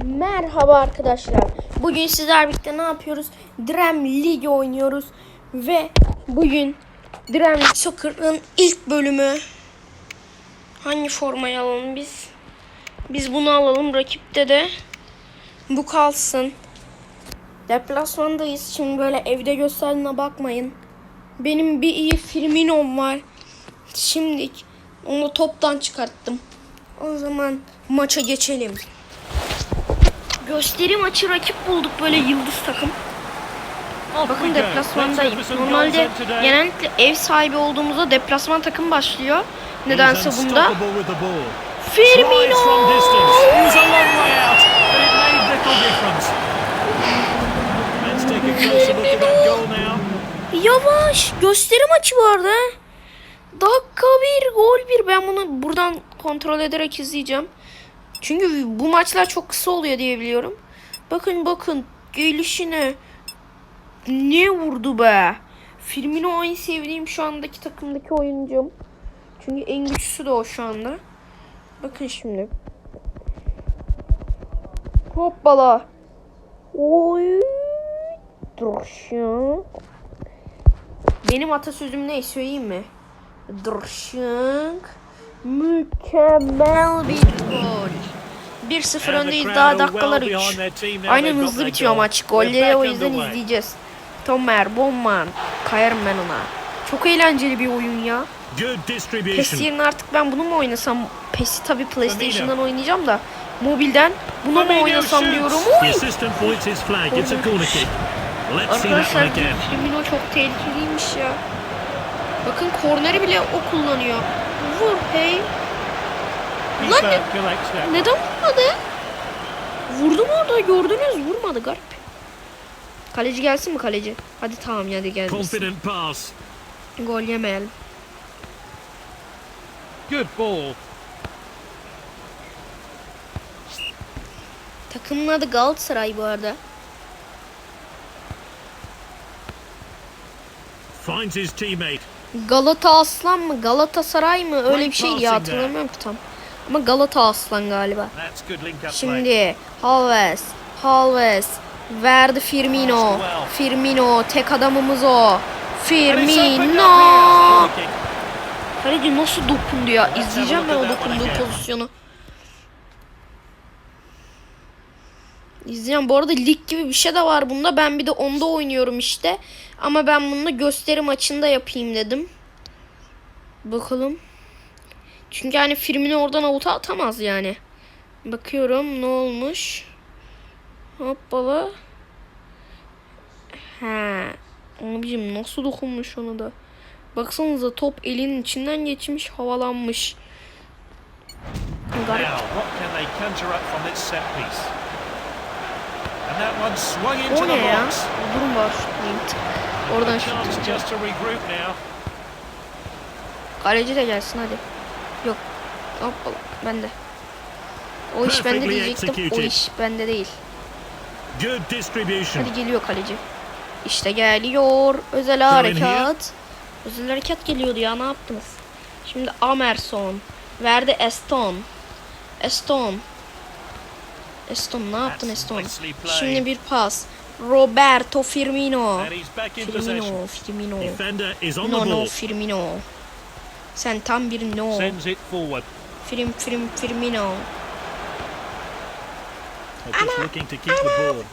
Merhaba arkadaşlar. Bugün sizler birlikte ne yapıyoruz? Dream League oynuyoruz. Ve bugün Dream League Soccer'ın ilk bölümü. Hangi formayı alalım biz? Biz bunu alalım. Rakipte de bu kalsın. Deplasmandayız. Şimdi böyle evde gösterdiğine bakmayın. Benim bir iyi Firmino'm var. Şimdi onu toptan çıkarttım. O zaman maça geçelim. Gösteri maçı rakip bulduk böyle yıldız takım. Bakın deplasmandayım. Normalde genellikle ev sahibi olduğumuzda deplasman takım başlıyor. Nedense bunda. Firmino! Yavaş. Gösteri maçı vardı. Dakika bir, gol bir. Ben bunu buradan kontrol ederek izleyeceğim. Çünkü bu maçlar çok kısa oluyor diye biliyorum. Bakın bakın gelişine ne vurdu be. Firmino en sevdiğim şu andaki takımdaki oyuncum. Çünkü en güçlüsü de o şu anda. Bakın şimdi. Hoppala. Oy. Dur şu. Benim atasözüm ne söyleyeyim mi? Durşunk. Mükemmel bir gol. 1-0 öndeyiz daha dakikalar 3. Aynen hızlı bitiyor maç. Golleri o yüzden izleyeceğiz. Tomer, Bonman. Kayarım ben ona. Çok eğlenceli bir oyun ya. PES yerine artık ben bunu mu oynasam? PES'i tabi PlayStation'dan oynayacağım da. Mobilden bunu mu oynasam diyorum. Uy! Arkadaşlar Firmino çok tehlikeliymiş ya. Bakın korneri bile o kullanıyor. Vur hey. Lan ne- neden vurmadı? Vurdu mu orada gördünüz vurmadı garip. Kaleci gelsin mi kaleci? Hadi tamam hadi gelsin. Gol yemeyelim. Good ball. Takımın adı Galatasaray bu arada. Finds his teammate. Galata Aslan mı Galatasaray mı öyle bir şey ya hatırlamıyorum ki tam. Ama Galata Aslan galiba. Şimdi Halves, Halves verdi Firmino. Firmino tek adamımız o. Firmino. Kaleci nasıl dokundu ya? İzleyeceğim ben o dokunduğu pozisyonu. İzleyeceğim. Bu arada lig gibi bir şey de var bunda. Ben bir de onda oynuyorum işte. Ama ben bunu gösteri maçında yapayım dedim. Bakalım. Çünkü hani Firmino oradan avuta atamaz yani. Bakıyorum ne olmuş. Hoppala. He. Abicim nasıl dokunmuş ona da. Baksanıza top elinin içinden geçmiş havalanmış. Garip. O ne ya? Durum var. Oradan şut tutacağım. Kaleci de gelsin hadi. Yok. Hoppala. Bende. O iş bende diyecektim. O iş bende değil. Hadi geliyor kaleci. İşte geliyor. Özel harekat. Özel harekat geliyordu ya ne yaptınız? Şimdi Amerson. Verdi Eston. Eston. Eston ne yaptın Eston? Şimdi bir pas. Roberto Firmino. Firmino, Firmino. No no. Firmino. Sen tam bir no. Sends it forward. Firim Firim Firmino. They're just looking to keep the ball.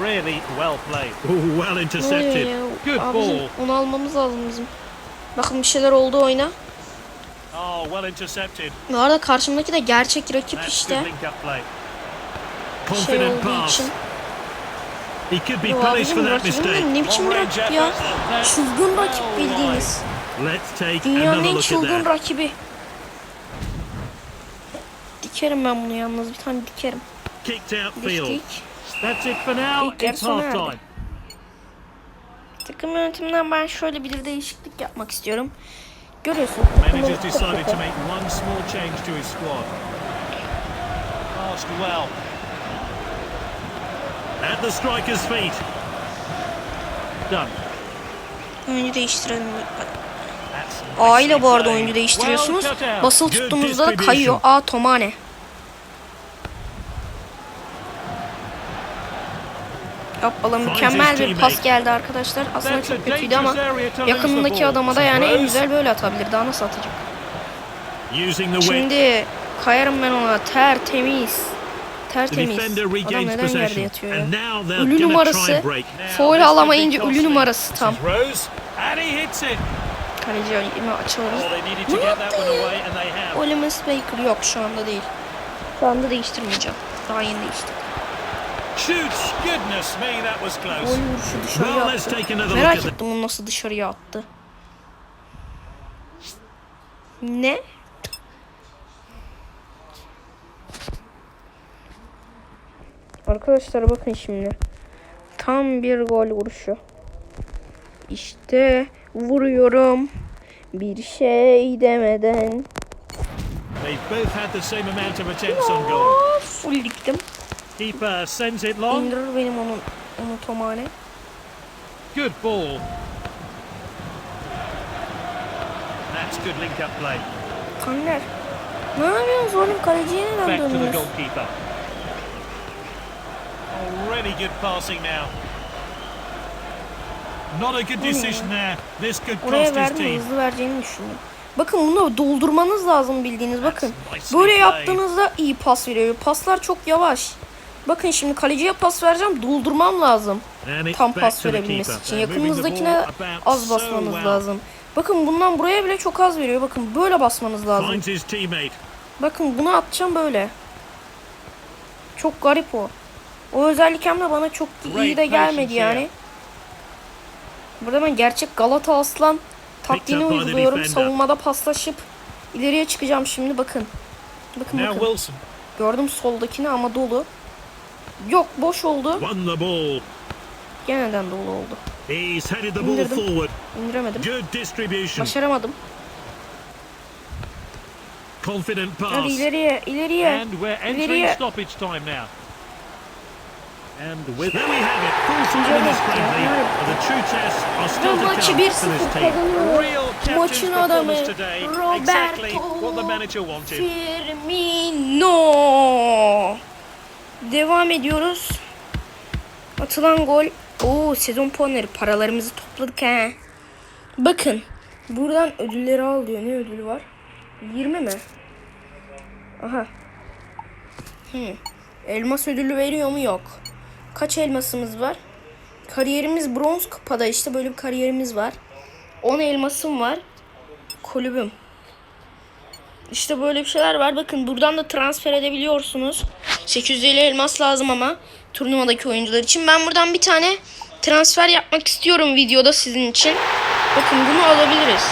Really well played. Well intercepted. ya? Good ball. onu almamız lazım bizim. Bakın bir şeyler oldu oyna. Oh, well intercepted. Bu arada karşımdaki de gerçek rakip işte. Şey olduğu için. Yo abicim that rakibim mistake. ne biçim rakip ya. Çılgın rakip bildiğiniz. Dünyanın en çılgın rakibi. Dikerim ben bunu yalnız bir tane dikerim. Diktik. İlk yarı sona erdi. Takım yönetiminden ben şöyle bir değişiklik yapmak istiyorum. Görüyorsun. Manager's decided to make one small change to his squad. Passed well. At the striker's feet. Done. Oyuncu değiştirelim. A ile bu arada oyuncu değiştiriyorsunuz. Basılı Good tuttuğumuzda da kayıyor. A Tomane. Yapalım mükemmel bir pas geldi arkadaşlar. Aslında çok kötüydü ama yakınındaki adama da yani en güzel böyle atabilir. Daha nasıl atacak? Şimdi kayarım ben ona tertemiz. Tertemiz. Adam neden yerde yatıyor ya? Ölü numarası. Foul alamayınca ölü numarası tam. Kaleci elimi açalım. Oh, one away, and they have. Olimus Baker yok şu anda değil. Şu anda değiştirmeyeceğim. Daha yeni değiştirdim. Shoots. Goodness me, that was close. vuruşu dışarıya Well, let's attı. take another look Merak at the ettim onu nasıl dışarıya attı. Ne? Arkadaşlar bakın şimdi. Tam bir gol vuruşu. İşte vuruyorum. Bir şey demeden. They've both had the same amount of attempts on goal. Aa, full diktim. Keeper sends it long. İndirir benim onun onu tomane. Good ball. That's good link-up play. Kanner. Ne yapıyorsunuz oğlum? Kaleciye neden Back to the goalkeeper. Oh, really good passing now. Not a good decision there. This could cost his team. hızlı vereceğini düşündüm. Bakın bunu doldurmanız lazım bildiğiniz bakın. Böyle yaptığınızda iyi pas veriyor. Paslar çok yavaş. Bakın şimdi kaleciye pas vereceğim doldurmam lazım. Tam pas verebilmesi için. Yakınınızdakine az basmanız lazım. Bakın bundan buraya bile çok az veriyor. Bakın böyle basmanız lazım. Bakın bunu atacağım böyle. Çok garip o. O özellik hem de bana çok iyi de gelmedi yani. Burada ben gerçek Galata Aslan taktiğini uyguluyorum. Savunmada paslaşıp ileriye çıkacağım şimdi bakın. Bakın bakın. Gördüm soldakini ama dolu. Yok boş oldu. Won the ball. Geneden dolu oldu. He's headed the ball İndirdim. İndiremedim. Good distribution. Başaramadım. Confident Hadi pass. ileriye, ileriye. And we're entering İleriye. stoppage time now. And with there we have it. Full time in this friendly. the true tests are still to come 1-0 for this team. Real captain's Maçın adamı performance today. Exactly what the manager wanted. Firmino. Devam ediyoruz. Atılan gol. Oo sezon puanları paralarımızı topladık he. Bakın buradan ödülleri al diyor. Ne ödülü var? 20 mi? Aha. Hı. Elmas ödülü veriyor mu? Yok. Kaç elmasımız var? Kariyerimiz bronz kupada işte böyle bir kariyerimiz var. 10 elmasım var. Kulübüm. İşte böyle bir şeyler var. Bakın buradan da transfer edebiliyorsunuz. 850 elmas lazım ama turnuvadaki oyuncular için. Ben buradan bir tane transfer yapmak istiyorum videoda sizin için. Bakın bunu alabiliriz.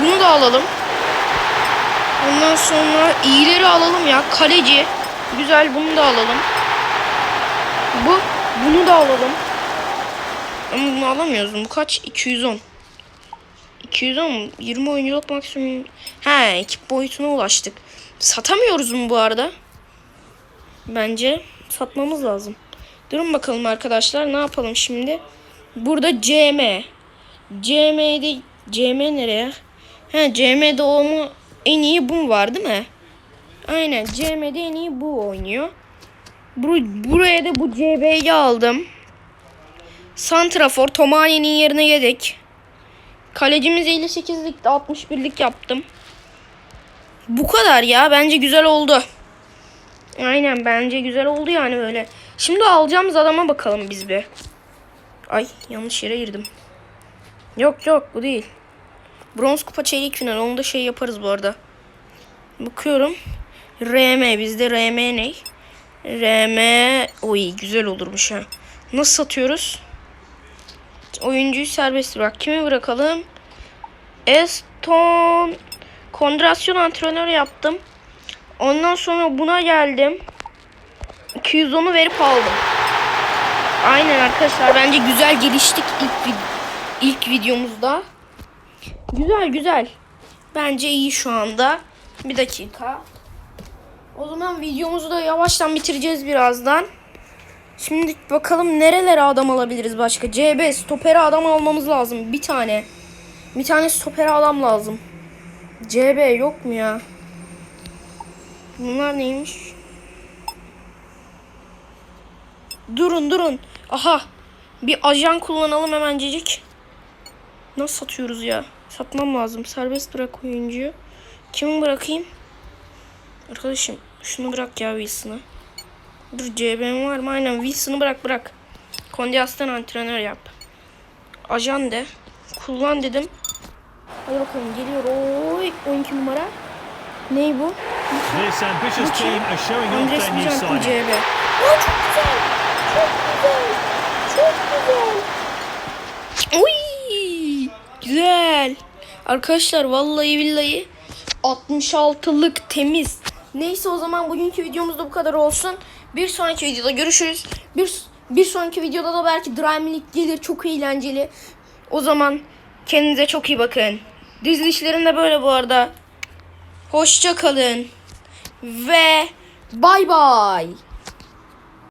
Bunu da alalım. Ondan sonra iyileri alalım ya. Kaleci. Güzel bunu da alalım. Bu. Bunu da alalım. Ama bunu alamıyoruz. Bu kaç? 210. 210 mu? 20 oyunculuk maksimum. He ekip boyutuna ulaştık. Satamıyoruz mu bu arada? Bence satmamız lazım. Durun bakalım arkadaşlar ne yapalım şimdi? Burada CM. CM'de CM nereye? He CM doğumu en iyi bu var değil mi? Aynen CM'de en iyi bu oynuyor. Bur- buraya da bu CB'yi aldım. Santrafor Tomani'nin yerine yedek. Kalecimiz 58'lik 61'lik yaptım. Bu kadar ya. Bence güzel oldu. Aynen bence güzel oldu yani böyle. Şimdi alacağımız adama bakalım biz bir. Ay yanlış yere girdim. Yok yok bu değil. Bronz kupa çeyrek final. Onu da şey yaparız bu arada. Bakıyorum. RM bizde RM ne? RM oy güzel olurmuş ha. Nasıl satıyoruz? Oyuncuyu serbest bırak. Kimi bırakalım? Eston kondrasyon antrenörü yaptım. Ondan sonra buna geldim. 210'u verip aldım. Aynen arkadaşlar bence güzel geliştik ilk vid- ilk videomuzda. Güzel güzel. Bence iyi şu anda. Bir dakika. O zaman videomuzu da yavaştan bitireceğiz birazdan. Şimdi bakalım nerelere adam alabiliriz başka. CB stopere adam almamız lazım. Bir tane. Bir tane stopere adam lazım. CB yok mu ya? Bunlar neymiş? Durun durun. Aha. Bir ajan kullanalım hemencecik. Nasıl satıyoruz ya? Satmam lazım. Serbest bırak oyuncuyu. Kimi bırakayım? Arkadaşım şunu bırak ya Wilson'ı. Dur CB'm var mı? Aynen Wilson'ı bırak bırak. Kondias'tan antrenör yap. Ajan de. Kullan dedim. Hadi bakalım geliyor. Oy 12 numara. Ney bu? This ambitious team are showing off their new signing. Aa, çok güzel. Çok güzel. Çok güzel. Uy, güzel. Arkadaşlar vallahi billahi 66'lık temiz. Neyse o zaman bugünkü videomuz da bu kadar olsun. Bir sonraki videoda görüşürüz. Bir, bir sonraki videoda da belki Dream League gelir. Çok eğlenceli. O zaman kendinize çok iyi bakın. Dizilişlerim de böyle bu arada. Hoşça kalın. Ve bay bay.